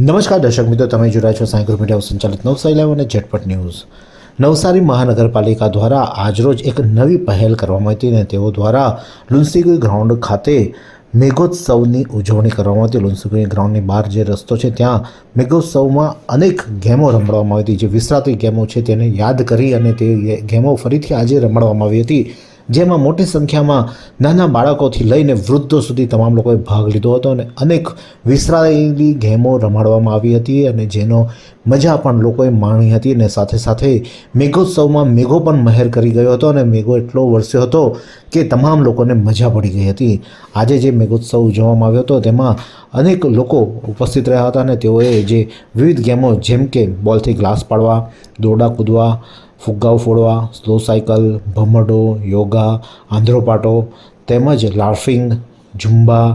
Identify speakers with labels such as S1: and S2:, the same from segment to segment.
S1: નમસ્કાર દર્શક મિત્રો, તમે જોડાયા છો સાયકલ મીડિયા સંચાલિત નવસારી લાઈવ અને ઝટપટ ન્યૂઝ. નવસારી મહાનગરપાલિકા દ્વારા આજરોજ એક નવી પહેલ કરવામાં હતી અને તેઓ દ્વારા લુન્સીગુઈ ગ્રાઉન્ડ ખાતે મેઘોત્સવની ઉજવણી કરવામાં હતી. લુન્સીગુઈ ગ્રાઉન્ડની બહાર જે રસ્તો છે, ત્યાં મેઘોત્સવમાં અનેક ગેમો રમાડવામાં આવી હતી. જે વિસરાતી ગેમો છે, તેને યાદ કરી અને તે ગેમો ફરીથી આજે રમાડવામાં આવી હતી. જેમાં મોટી સંખ્યામાં નાના બાળકોથી લઈને વૃદ્ધો સુધી તમામ લોકોએ ભાગ લીધો હતો અને અનેક વિસરાયેલી ગેમો રમાડવામાં આવી હતી અને જેનો મજા પણ લોકોએ માણી હતી અને સાથે સાથે મેઘોત્સવમાં મેઘો પણ મહેર કરી ગયો હતો અને મેઘો એટલો વરસ્યો હતો કે તમામ લોકોને મજા પડી ગઈ હતી. આજે જે મેઘોત્સવ ઉજવવામાં આવ્યો હતો તેમાં અનેક લોકો ઉપસ્થિત રહ્યા હતા અને તેઓએ જે વિવિધ ગેમો જેમ કે બોલથી ગ્લાસ પાડવા, દોરડા કૂદવા ફુગ્ગાઓ ફોડવા સ્લો સાયકલ ભમરડો યોગા આંધ્રોપાટો તેમજ લાફિંગ ઝુંબા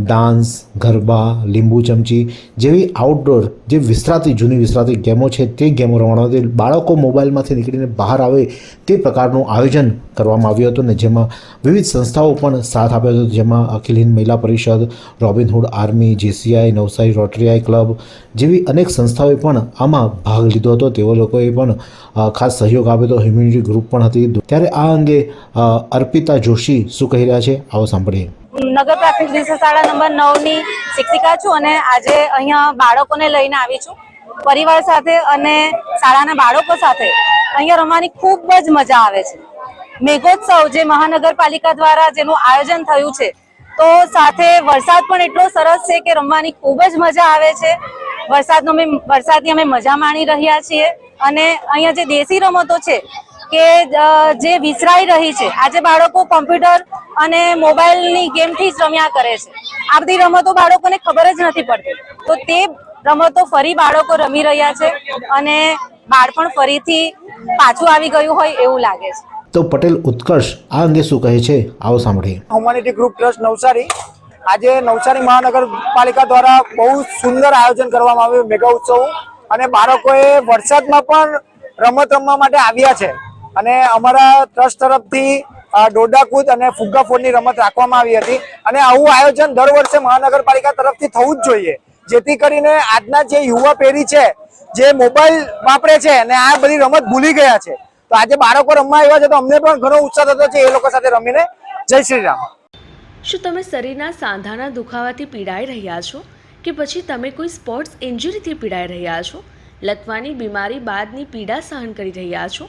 S1: ડાન્સ, ગરબા, લીંબુ ચમચી જેવી આઉટડોર જે વિસરાતી જૂની વિસરાતી ગેમો છે તે ગેમો રમવાથી બાળકો મોબાઈલમાંથી નીકળીને બહાર આવે તે પ્રકારનું આયોજન કરવામાં આવ્યું હતું ને જેમાં વિવિધ સંસ્થાઓ પણ સાથ આપ્યો હતો. જેમાં Akhil Hind Mahila Parishad Robinhood army, JCI, Navsari Rotary club જેવી અનેક સંસ્થાઓએ પણ આમાં ભાગ લીધો હતો. તેઓ લોકોએ પણ ખાસ સહયોગ આપ્યો હતો. હ્યુમિનિટી ગ્રુપ પણ હતી. ત્યારે આ અંગે અર્પિતા જોશી શું કહી રહ્યા છે? આવો સાંભળીએ.
S2: નગર પ્રાથમિક શિક્ષણ શાળા નંબર નવની શિક્ષિકા છું અને આજે અહીંયા બાળકોને લઈને આવી છું. પરિવાર સાથે અને શાળાના બાળકો સાથે અહીંયા રમવાની ખૂબ જ મજા આવે છે. મેઘોત્સવ જે મહાનગરપાલિકા દ્વારા જેનું આયોજન થયું છે, તો સાથે વરસાદ પણ એટલો સરસ છે કે રમવાની ખૂબ જ મજા આવે છે. વરસાદનો અમે, વરસાદની અમે મજા માણી રહ્યા છીએ અને અહીંયા જે દેશી રમતો છે કે જે વિસરાઈ રહી છે. આજે બાળકો કોમ્પ્યુટર અને મોબાઈલની ગેમથી જ રમ્યા કરે છે. આ બધી રમતો બાળકોને ખબર જ નથી પડતી. તો તે રમતો ફરી બાળકો રમી રહ્યા છે અને બાળપણ ફરીથી પાછું આવી ગયું હોય એવું લાગે છે.
S1: તો પટેલ ઉત્કર્ષ આ અંગે શું કહે છે? આવો સાંભળીએ.
S3: Humanity group trust Navsari. આજે નવસારી મહાનગરપાલિકા દ્વારા બહુ સુંદર આયોજન કરવામાં આવ્યું મેગા ઉત્સવ. અને બાળકોએ વરસાદમાં પણ રમત રમવા માટે આવ્યા છે. અને અમારા ટ્રસ્ટ તરફથી ડોડાકૂદ અને ફુગ્ગા ફોડની રમત રાખવામાં આવી હતી. અને આવું આયોજન દર વર્ષે મહાનગરપાલિકા તરફથી થવું જ જોઈએ. જેથી કરીને આજના જે યુવા પેઢી છે, જે મોબાઈલ વાપરે છે અને આ બધી રમત ભૂલી ગયા છે. તો આજે બાળકો રમવા આવ્યા છે, તો અમને પણ ઘણો ઉત્સાહ થતો છે એ લોકો સાથે રમીને. જય શ્રી રામ.
S4: શું તમે શરીરના સાંધાના દુખાવાથી પીડાઈ રહ્યા છો? કે પછી તમે કોઈ સ્પોર્ટ્સ ઇન્જરીથી પીડાઈ રહ્યા છો? લકવાની બીમારી બાદની પીડા સહન કરી રહ્યા છો?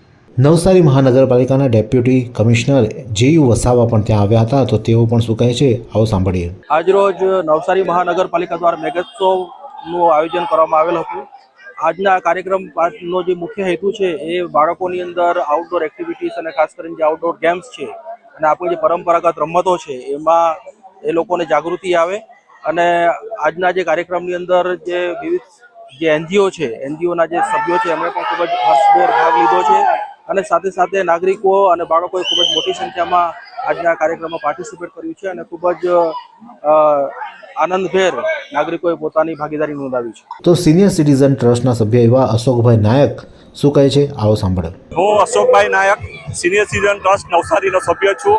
S1: નવસારી મહાનગરપાલિકાના ડેપ્યુટી કમિશનર જેયુ વસાવા પણ ત્યાં આવ્યા હતા. તો તેઓ પણ શું કહે છે, આવો સાંભળીએ.
S5: આજરોજ નવસારી મહાનગરપાલિકા દ્વારા મેગોત્સવનું આયોજન કરવામાં આવેલ હતું. આજના કાર્યક્રમનો જે મુખ્ય હેતુ છે, એ બાળકોની અંદર આઉટડોર એક્ટિવિટીઝ અને ખાસ કરીને જે આઉટડોર ગેમ્સ છે અને આપણી જે પરંપરાગત રમતો છે, એમાં એ લોકોને જાગૃતિ આવે અને આજના જે કાર્યક્રમની અંદર જે વિવિધ જે એનજીઓ છે, એનજીઓના જે સભ્યો છે, એમણે પણ ખૂબ જ હર્ષભેર ભાગ લીધો છે. અને સાથે સાથે નાગરિકો અને બાળકોએ ખૂબ જ મોટી સંખ્યામાં આજના કાર્યક્રમમાં પાર્ટિસિપેટ કર્યું છે અને ખૂબ જ આનંદભેર નાગરિકોએ પોતાની ભાગીદારી નોંધાવી છે.
S1: તો સિનિયર સિટીઝન ટ્રસ્ટના સભ્ય એવા અશોકભાઈ નાયક શું કહે છે? આવો સાંભળો.
S6: હું Ashokbhai Nayak senior citizen trust નવસારીનો સભ્ય છું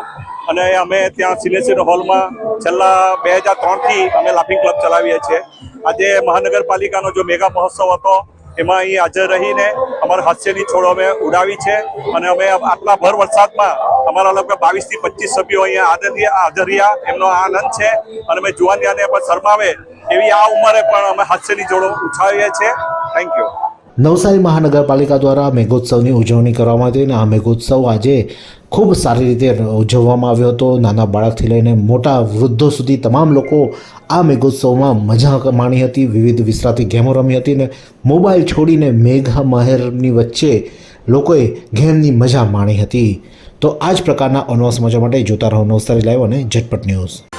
S6: અને અમે ત્યાં સિનિયર સિટીઝન હોલમાં છેલ્લા બે હજાર ત્રણથી અમે લાફિંગ ક્લબ ચલાવીએ છીએ. આજે મહાનગરપાલિકાનો જો મેગા મહોત્સવ હતો એમાં અહીં હાજર રહીને અમારા હાસ્યની છોડો અમે ઉડાવી છે અને અમે આટલા ભર વરસાદમાં અમારા લગભગ બાવીસથી પચીસ સભ્યો અહીંયા આદર હાજર રહ્યા એમનો આનંદ છે અને અમે જુવાનિયાને પણ શરમાવે એવી આ ઉંમરે પણ અમે હાસ્યની જોડો ઉછાવીએ છીએ. થેન્ક યુ
S1: નવસારી મહાનગરપાલિકા દ્વારા મેઘોત્સવની ઉજવણી કરવામાં આવી અને આ મેઘોત્સવ આજે ખૂબ સારી રીતે ઉજવવામાં આવ્યો હતો. નાના બાળકથી લઈને મોટા વૃદ્ધો સુધી તમામ લોકો આ મેઘોત્સવમાં મજા માણી હતી. વિવિધ વિસરાતી ગેમો રમી હતી અને મોબાઈલ છોડીને મેઘ મહેરની વચ્ચે લોકોએ ગેમની મજા માણી હતી. તો આ જ પ્રકારના અનવા મજા માટે જોતા રહો નવસારી લાઈવ અને ઝટપટ ન્યૂઝ.